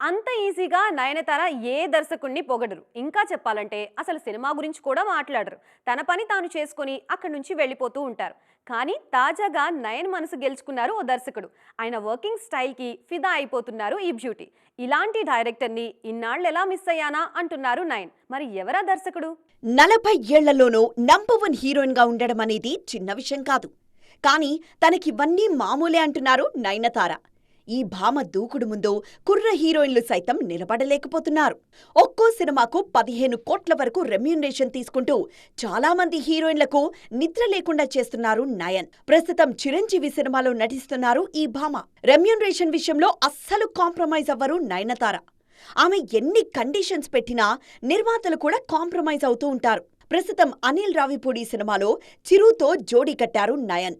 అంత ఈజీగా నయనతార ఏ దర్శకుణ్ణి పొగడరు. ఇంకా చెప్పాలంటే అసలు సినిమా గురించి కూడా మాట్లాడరు. తన పని తాను చేసుకొని అక్కడి నుంచి వెళ్ళిపోతూ ఉంటారు. కానీ తాజాగా నయన్ మనసు గెలుచుకున్నారు ఓ దర్శకుడు. ఆయన వర్కింగ్ స్టైల్కి ఫిదా అయిపోతున్నారు ఈ బ్యూటీ. ఇలాంటి డైరెక్టర్ని ఇన్నాళ్ళు ఎలా మిస్ అయ్యానా అంటున్నారు నయన్. మరి ఎవరా దర్శకుడు? నలభై ఏళ్ళలోనూ నంబర్ వన్ హీరోయిన్గా ఉండడం అనేది చిన్న విషయం కాదు. కానీ తనకివన్నీ మామూలే అంటున్నారు నయనతార. ఈ భామ దూకుడు ముందు కుర్ర హీరోయిన్లు సైతం నిలబడలేకపోతున్నారు. ఒక్కో సినిమాకు పదిహేను కోట్ల వరకు రెమ్యూనరేషన్ తీసుకుంటూ చాలా మంది హీరోయిన్లకు నిద్ర లేకుండా చేస్తున్నారు నయన్. ప్రస్తుతం చిరంజీవి సినిమాలో నటిస్తున్నారు ఈ భామ. రెమ్యూనరేషన్ విషయంలో అస్సలు కాంప్రమైజ్ అవ్వరు నయనతార. ఆమె ఎన్ని కండిషన్స్ పెట్టినా నిర్మాతలు కూడా కాంప్రమైజ్ అవుతూ ఉంటారు. ప్రస్తుతం అనిల్ రావిపూడి సినిమాలో చిరుతో జోడీ కట్టారు నయన్.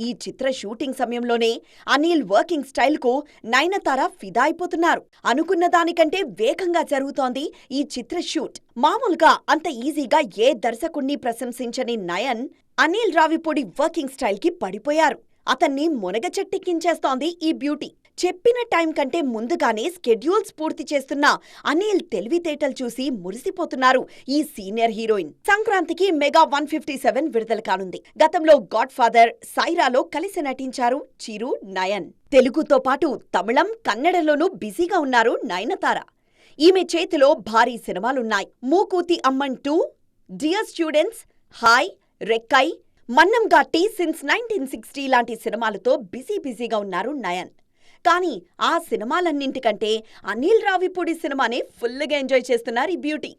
ఈ చిత్ర షూటింగ్ సమయంలోనే అనిల్ వర్కింగ్ స్టైల్కు నయనతార ఫిదా అయిపోతున్నారు. అనుకున్న దానికంటే వేగంగా జరుగుతోంది ఈ చిత్ర షూట్. మామూలుగా అంత ఈజీగా ఏ దర్శకుణ్ణి ప్రశంసించని నయన్ అనిల్ రావిపూడి వర్కింగ్ స్టైల్కి పడిపోయారు. అతన్ని మునగచెట్టిక్కించేస్తోంది ఈ బ్యూటీ. చెప్పిన టైం కంటే ముందుగానే స్కెడ్యూల్స్ పూర్తి చేస్తున్న అనిల్ తెలివితేటలు చూసి మురిసిపోతున్నారు ఈ సీనియర్ హీరోయిన్. సంక్రాంతికి మెగా వన్ ఫిఫ్టీ సెవెన్ విడుదల కానుంది. గతంలో గాడ్ ఫాదర్ సైరాలో కలిసి నటించారు చిరు నయన్. తెలుగుతో పాటు తమిళం కన్నడలోనూ బిజీగా ఉన్నారు నయనతార. ఈమె చేతిలో భారీ సినిమాలున్నాయి. Mookuthi Amman two dear students hi Rakkayie Mannangatti since nineteen sixty లాంటి సినిమాలతో బిజీ బిజీగా ఉన్నారు నయన్. కానీ ఆ సినిమాలన్నింటికంటే అనిల్ రావిపూడి సినిమానే ఫుల్గా ఎంజాయ్ చేస్తున్నారు ఈ బ్యూటీ.